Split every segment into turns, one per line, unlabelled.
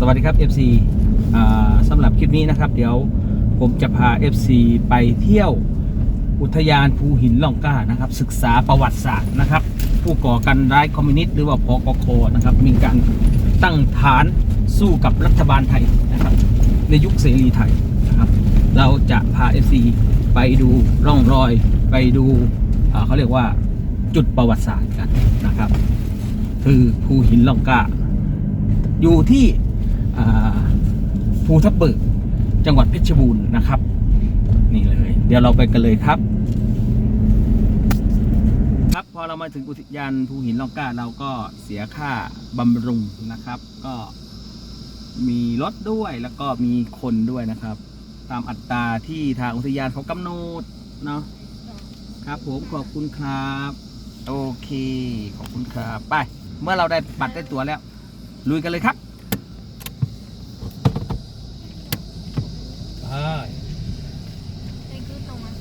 สวัสดีครับ FC อ่าสำหรับคลิปนี้นะครับ เดี๋ยวผมจะพา FC ไปเที่ยวอุทยานภูหินล่องกล้านะครับ ศึกษาประวัติศาสตร์นะครับ ผู้ก่อการร้ายคอมมิวนิสต์หรือว่าพกคนะครับ มีการตั้งฐานสู้กับรัฐบาลไทยนะครับ ในยุคเสรีไทยนะครับ เราจะพา FC ไปดูร่องรอย ไปดูเขาเรียกว่าจุดประวัติศาสตร์กันนะครับ คือภูหินล่องกล้าอยู่ที่ ภูทับเบิกจังหวัดเพชรบูรณ์นะครับ นี่เลย เดี๋ยวเราไปกันเลยครับ ครับพอเรามาถึงอุทยานภูหินล่องกล้าเราก็เสียค่าบำรุงนะครับ ก็มีรถด้วยแล้วก็มีคนด้วยนะครับ ตามอัตราที่ทางอุทยานเขากำหนดเนาะครับผมขอบคุณครับ โอเค ขอบคุณครับ ไป เมื่อเราได้บัตรได้ตั๋วแล้ว ลุยกันเลยครับ ไป
นี่คือตรงนั้น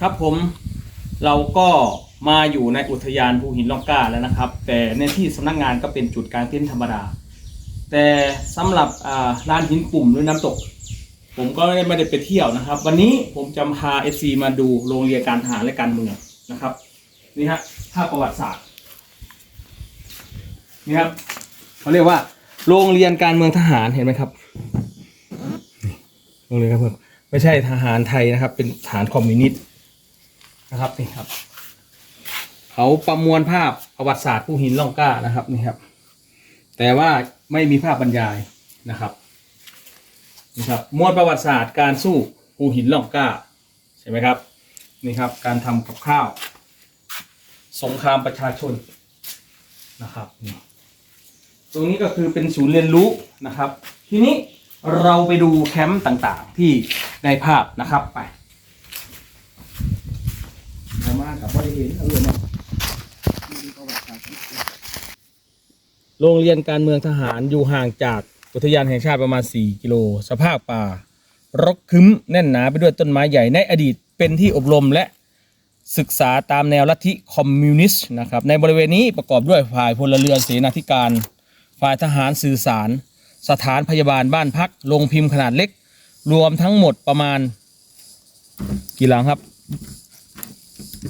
ครับ
ผมเราก็มาอยู่ในอุทยานภูหินล่องกล้าแล้วนะครับ แต่ในที่สำนักงานก็เป็นจุดกลางเต็นท์ธรรมดา แต่สำหรับอ่าลานหินปุ่มหรือน้ำตก ผมก็ไม่ได้ไปเที่ยวนะครับ วันนี้ผมจะพาเอซีมาดูโรงเรียนการทหารและการเมืองนะครับนี่ฮะภาพประวัติศาสตร์นี่ครับเขาเรียกว่า โรงเรียนการเมืองทหารเห็นไหมครับโรงเรียนการเมืองไม่ใช่ทหารไทยนะครับ เป็นทหารคอมมิวนิสต์นะครับนี่ครับ เขาประมวลภาพประวัติศาสตร์ผู้หินล่องกล้านะครับนี่ครับ แต่ว่าไม่มีภาพบรรยายนะครับนี่ครับมวลประวัติศาสตร์การสู้ภูหินล่องกล้าใช่ไหมครับนี่ครับ การทำกับข้าว สงครามประชาชนนะครับนี่ ตรงนี้ก็คือเป็นศูนย์เรียนรู้นะครับ ทีนี้เราไปดูแคมป์ต่างๆที่ในภาพนะครับไปเอามากับว่าได้เห็นเอาเลยเนาะโรงเรียนการเมืองทหารอยู่ห่างจากอุทยานแห่งชาติประมาณ 4 กิโล สภาพป่ารกคึ้มแน่นหนาไปด้วยต้นไม้ใหญ่ในอดีตเป็นที่อบรมและศึกษาตามแนวลัทธิคอมมิวนิสต์นะครับในบริเวณนี้ประกอบด้วยฝ่ายพลเรือนเสนาธิการ ฝ่ายทหารสื่อสาร สถานพยาบาลบ้านพักโรงพิมพ์ขนาดเล็ก รวมทั้งหมดประมาณ กี่หลังครับ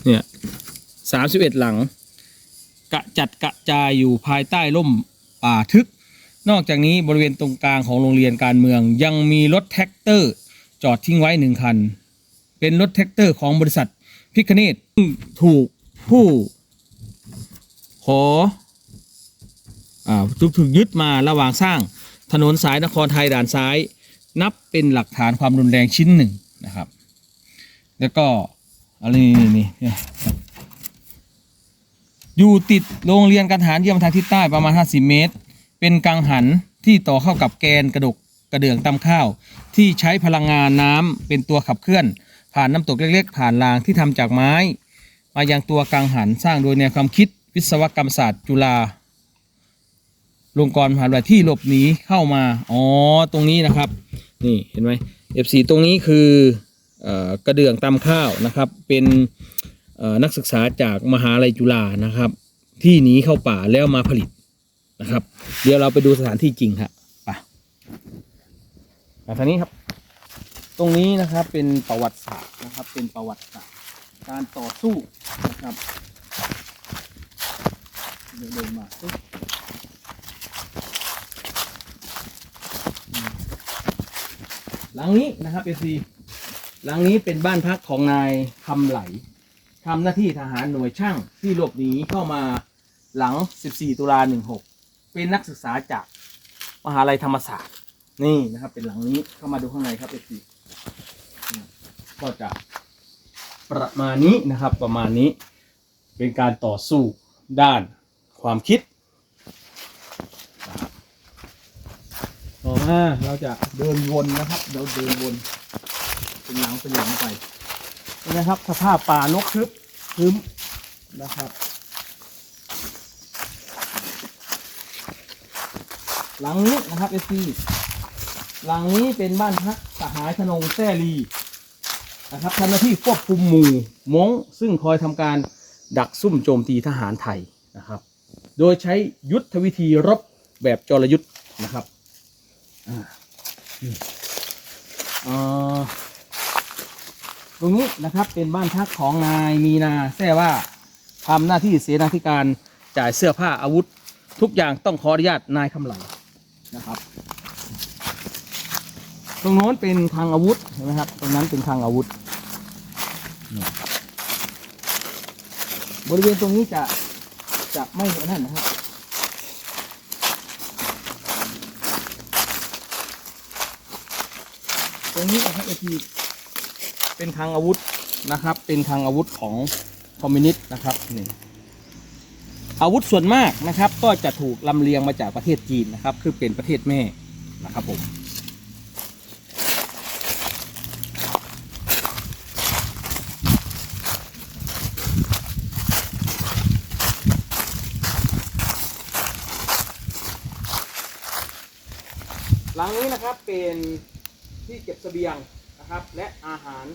เนี่ยสามสิบเอ็ดหลัง กระจัดกระจายอยู่ภายใต้ร่มป่าทึก นอกจากนี้บริเวณตรงกลางของโรงเรียนการเมือง ยังมีรถแท็กเตอร์ จอดทิ้งไว้หนึ่งคัน เป็นรถแท็กเตอร์ของบริษัทพิคเนตถูกผู้ขอ ถูกถูกยึดมาระหว่างสร้างถนนสายนครไทยด่านซ้าย นับเป็นหลักฐานความรุนแรงชิ้นหนึ่งนะครับ แล้วก็อะไรนี่นี่นี่อยู่ติดโรงเรียนการทหารเยี่ยมทางทิศใต้ประมาณ 50 เมตร เป็นกังหันที่ต่อเข้ากับแกนกระดกกระเดื่องตำข้าว ที่ใช้พลังงานน้ำเป็นตัวขับเคลื่อน ผ่านน้ำตกเล็กๆ ผ่านรางที่ทำจากไม้ มายังตัวกังหันสร้างโดยแนวความคิดวิศวกรรมศาสตร์จุฬา ลงกรณ์มหาวิทยาลัยที่หลบหนีเข้ามา อ๋อ ตรงนี้นะครับ นี่เห็นไหม F4 ตรงนี้คือเออกระเดื่องตำข้าวนะครับ เป็นนักศึกษาจากมหาลัยจุฬานะครับ ที่หนีเข้าป่าแล้วมาผลิตนะครับ เดี๋ยวเราไปดูสถานที่จริงครับไปมาทางนี้ครับ ตรงนี้นะครับเป็นประวัติศาสตร์นะครับ เป็นประวัติศาสตร์การต่อสู้นะครับเดินเดินมาปึ๊บอืมหลั งนี้นะครับเอซีหลังนี้เป็นบ้านพักของนายคำไหลทำหน้าที่ทหารหน่วยช่างที่หลบหนีเข้ามาหลัง 14 ตุลา 16 เป็นนักศึกษาจากมหาลัยธรรมศาสตร์ นี่นะครับ เป็นหลังนี้เข้ามาดูข้างในครับเอซีก็จะประมาณนี้นะครับประมาณนี้เป็นการต่อสู้ด้านความคิดนะครับ ต่อมาเราจะเดินวนนะครับ เราเดินวนเป็นหลังเป็นหลังไปนะครับ สภาพป่านกทึบทึ้มนะครับ หลังนี้นะครับเอซีหลังนี้เป็นบ้านพักสหายธนงแซ่ลีนะครับทำหน้าที่ควบคุมหมู่มงซึ่งคอยทำการดักซุ่มโจมตีทหารไทยนะครับ โดยใช้ยุทธวิธีรบแบบจรยุทธ์นะครับ ตรงนี้นะครับเป็นบ้านพักของนายมีนาแท้ว่าทำหน้าที่เสนาธิการจ่ายเสื้อผ้าอาวุธ ทุกอย่างต้องขออนุญาตนายคำไหลนะครับ ตรงโน้นเป็นคลังอาวุธเห็นไหมครับ ตรงนั้นเป็นคลังอาวุธ บริเวณตรงนี้จะจะไม่นั่นนะครับ ตรงนี้นะครับเอทีเป็นคลังอาวุธนะครับ เป็นคลังอาวุธของคอมมิวนิสต์นะครับนี่อาวุธส่วนมากนะครับ ก็จะถูกลำเลียงมาจากประเทศจีนนะครับ คือเป็นประเทศแม่นะครับผมหลังนี้นะครับเป็น ที่เก็บเสบียงนะครับ และอาหาร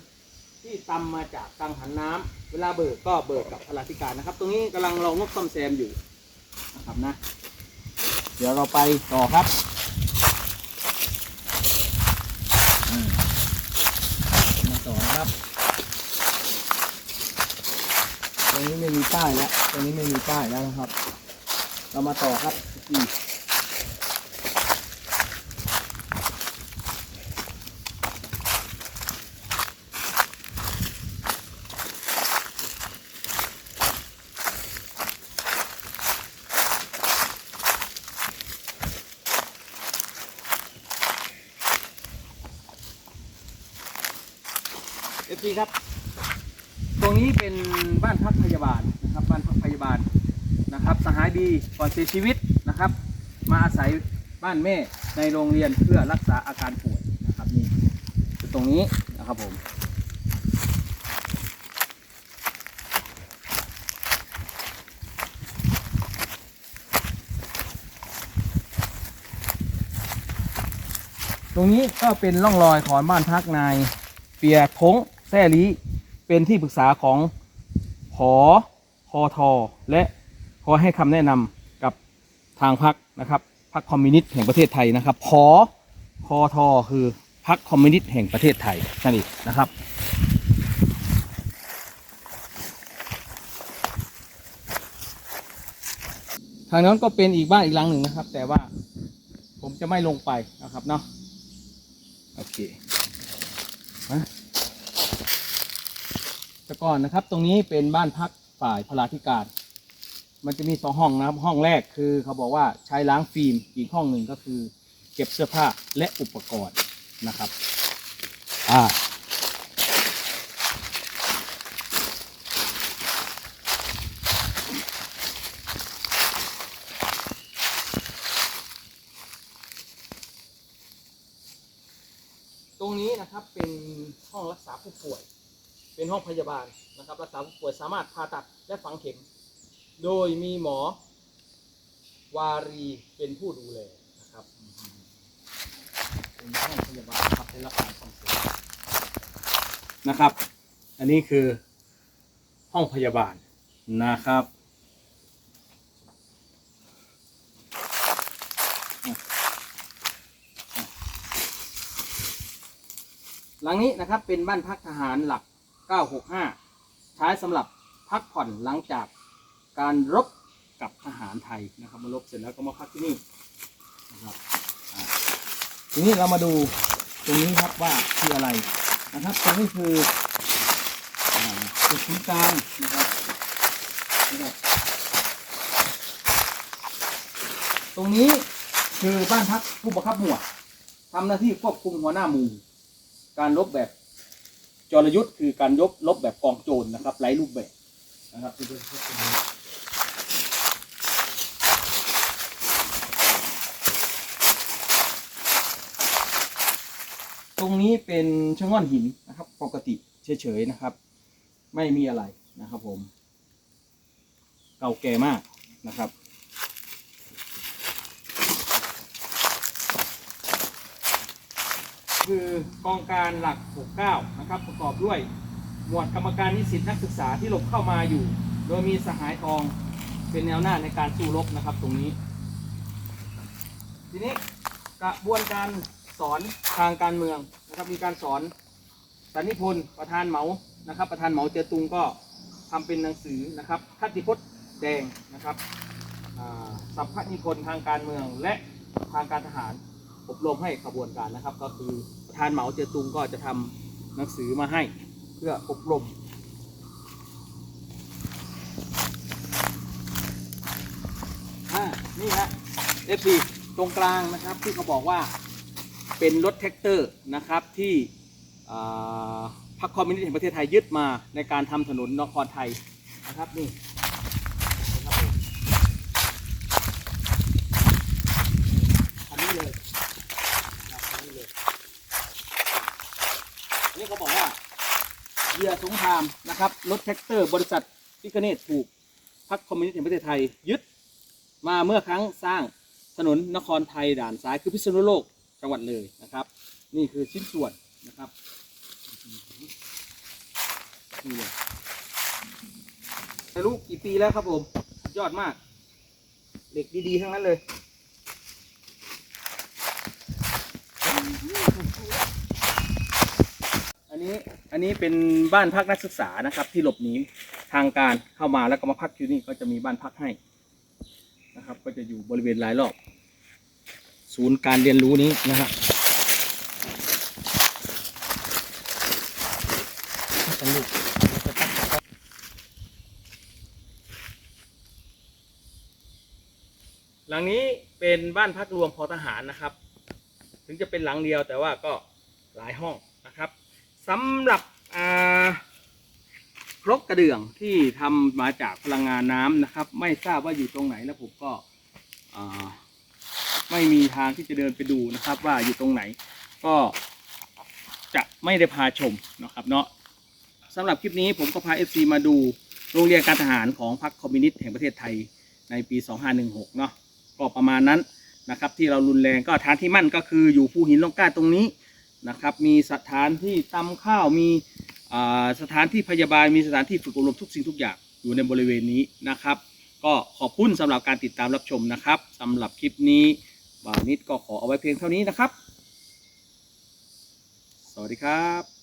ที่ตำมาจากกังหันน้ำเวลาเบิกก็เบิกกับพลาธิการนะครับ ตรงนี้กำลังรองบซ่อมแซมอยู่นะครับนะ เดี๋ยวเราไปต่อครับมาต่อนะครับ ตรงนี้ไม่มีป้ายแล้ว ตรงนี้ไม่มีป้ายแล้วนะครับ เรามาต่อครับอีก ทีครับ ตรงนี้เป็นบ้านพักพยาบาลนะครับ บ้านพักพยาบาลนะครับ สหายดีก่อนเสียชีวิตนะครับ มาอาศัยบ้านแม่ในโรงเรียนเพื่อรักษาอาการป่วยนะครับนี่คือตรงนี้นะครับผมตรงนี้ก็เป็นร่องรอยของบ้านพักนายเปียทง แซ่ลีเป็นที่ปรึกษาของผอพอทอและคอให้คำแนะนำกับทางพักนะครับพักคอมมิวนิสต์แห่งประเทศไทยนะครับผอพอทอคือพักคอมมิวนิสต์แห่งประเทศไทยนั่นเองนะครับทางนั้นก็เป็นอีกบ้านอีกหลังหนึ่งนะครับ แต่ว่าผมจะไม่ลงไปนะครับเนาะโอเคมา แต่ก่อนนะครับ ตรงนี้เป็นบ้านพักฝ่ายพลาธิการ มันจะมีสองห้องนะครับ ห้องแรกคือเขาบอกว่าใช้ล้างฟิล์ม อีกห้องหนึ่งก็คือ เก็บเสื้อผ้าและอุปกรณ์นะครับ อ่าตรงนี้นะครับเป็นห้องรักษาผู้ป่วย เป็นห้องพยาบาลนะครับรักษาผู้ป่วยสามารถผ่าตัดและฝังเข็ม โดยมีหมอวารีเป็นผู้ดูแลนะครับเป็นห้องพยาบาลครับได้รับการซ่อมแซมนะครับ อันนี้คือห้องพยาบาลนะครับหลังนี้นะครับเป็นบ้านพักทหารหลัก 965 ใช้สำหรับพักผ่อนหลังจากการรบกับทหารไทยนะครับมารบเสร็จแล้วก็มาพักที่นี่นะครับทีนี้เรามาดูตรงนี้ครับว่าคืออะไรนะครับตรงนี้คือจุดศูนย์กลางนะครับตรงนี้คือบ้านพักผู้บังคับหมวดทำหน้าที่ควบคุมหัวหน้าหมู่ การลบแบบ จรยุทธ์คือการยบลบแบบกองโจรนะครับไร้รูปแบบนะครับตรงนี้เป็นชะง่อนหินนะครับ ปกติเฉยๆนะครับ ไม่มีอะไรนะครับผม เก่าแก่มากนะครับ คือกองการหลัก 69 นะครับ ประกอบด้วย หมวดกรรมการนิสิตนักศึกษาที่หลบเข้ามาอยู่ โดยมีสหายทองเป็นแนวหน้าในการสู้รบนะครับตรงนี้ ทีนี้กระบวนการสอนทางการเมืองนะครับมีการสอนสันนิพนธ์ประธานเหมานะครับ ประธานเหมาเจอตุงก็ทำเป็นหนังสือนะครับคติพจน์แดงนะครับสัพพนิพนธ์ทางการเมืองและทางการทหาร อบรมให้ขบวนการนะครับ ก็คือประธานเหมาเจอตุงก็จะทำหนังสือมาให้เพื่ออบรม อ่า นี่ฮะ F4 ตรงกลางนะครับที่เขาบอกว่าเป็นรถแท็กเตอร์นะครับที่พรรคคอมมิวนิสต์แห่งประเทศไทยยึดมาในการทำถนนนครไทยนะครับนี่นะครับผมคันนี้เลยนะครับคันนี้เลยอันนี้เขาบอกว่า เรือสงครามนะครับรถแท็กเตอร์ บริษัทพิคเนตถูกพรรคคอมมิวนิสต์แห่งประเทศไทย ยึดมาเมื่อครั้งสร้างถนนนครไทยด่านซ้ายคือพิษณุโลกจังหวัดเลยนะครับ นี่คือชิ้นส่วนนะครับนี่เลยไม่รู้กี่ปีแล้วครับผมยอดมาก เหล็กดีๆทั้งนั้นเลยอันนี้ อันนี้เป็นบ้านพักนักศึกษานะครับ ที่หลบหนีทางการเข้ามาแล้วก็มาพักอยู่นี่ก็จะมีบ้านพักให้นะครับ ก็จะอยู่บริเวณรายรอบ ศูนย์การเรียนรู้นี้นะครับหลังนี้เป็นบ้านพักรวมพอทหารนะครับ ถึงจะเป็นหลังเดียวแต่ว่าก็หลายห้องนะครับ สำหรับครกกระเดื่องที่ทำมาจากพลังงานน้ำนะครับ ไม่ทราบว่าอยู่ตรงไหนแล้วผมก็ไม่มีทางที่จะเดินไปดูนะครับ ว่าอยู่ตรงไหน ก็จะไม่ได้พาชมนะครับเนาะสำหรับคลิปนี้ผมก็พา FC มาดูโรงเรียนการทหารของพรรคคอมมิวนิสต์แห่งประเทศไทยในปี 2516 เนาะก็ประมาณนั้นนะครับ ที่เรารุนแรงก็ฐานที่มั่นก็คืออยู่ภูหินลงกล้าตรงนี้ นะครับ มีสถานที่ตำข้าว มีสถานที่พยาบาล มีสถานที่ฝึกอบรมทุกสิ่งทุกอย่างอยู่ในบริเวณนี้นะครับ ก็ขอบคุณสำหรับการติดตามรับชมนะครับสำหรับคลิปนี้บ่าวนิดก็ขอเอาไว้เพียงเท่านี้นะครับ สวัสดีครับ